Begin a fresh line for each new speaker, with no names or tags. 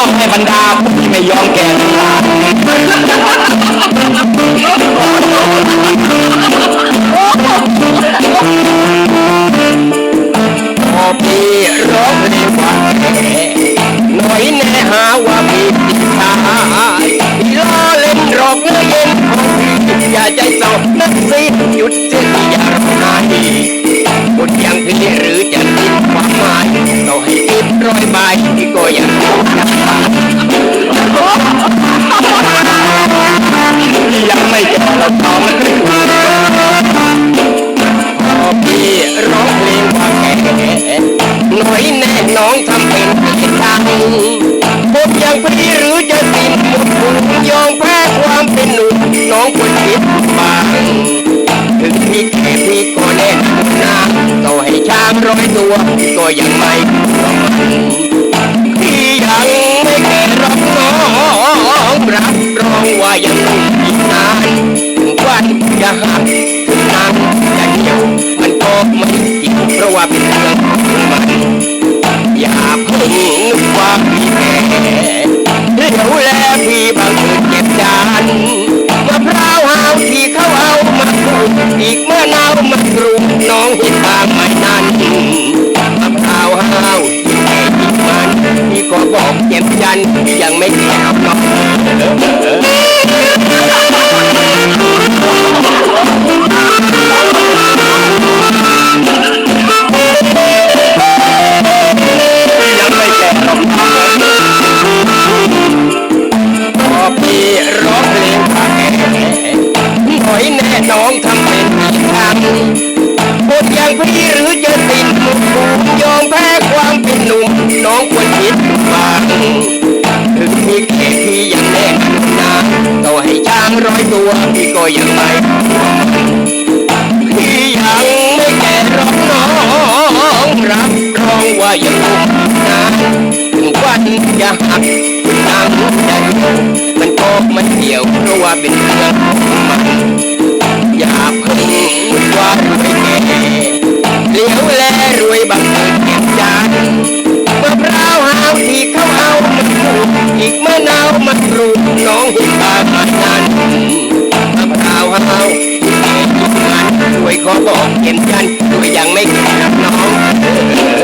อบให้บรรดาผู้ที่ไม่ยอมแก่เวลาพอพี่ร้องเพลงว่าแก่หน่อยแน่หาว่าพี่ติดชายพี่ล้อเล่นหรอกเมื่อเย็นของพี่อย่าใจเศร้านักสิหยุดเสี พี่ร้องเพลงว่าแก่หน่อยแน่น้องทำเป็นผิดทางพบอย่างพี่หรือจะสิ้นหมดบุญยอมแพ้ความเป็นหนุ่มน้องควรคิดบ้างถึงพี่แก่พี่ก็แน่นหนาต่อให้ช้างร้อยตัวพี่ก็ยังไม่ยอม ว่าเป็นเรื่องของมันอย่าเพิ่งนึกว่าพี่แก่เดี๋ยวแลพี่บางเกิดเจ็บจานมะพร้าวหาวที่เขาเอามาปลูกอีกเมื่อนาวมากรูดน้องเห็นทางไม่นานมะพร้าวหาวที่แก่ที่มันพี่ก็บอกเจ็บจันยังไม่แก่ห น้องทำเป็นอีกครั้งบทอย่างพี่หรือจะติดหมุกหูยอมแพ้ความเป็นหนุ่ม น้องควรคิดบ้างถึงพี่แก่พี่ยังแน่นาต่อให้ช้างร้อยตัวพี่ก็ยังไม่พี่ยังไม่แก่หรอกน้องรับรองว่ายังคงนานถึงวันจะหักนางใจมันก็มันเกี่ยวเพราะว่าเป็นเรื่องของมัน กว่ารวยแก่เหลียวแลรวยบังเกิดเก็บจานมะพร้าวหาวที่เขาเอามาปลูกอีกมะนาวมันรูดน้องเห็นตามันนั้นมะพร้าวหาวที่แก่ยิ่งมันรวยขอบอกเก็บจันรวยยังไม่แก่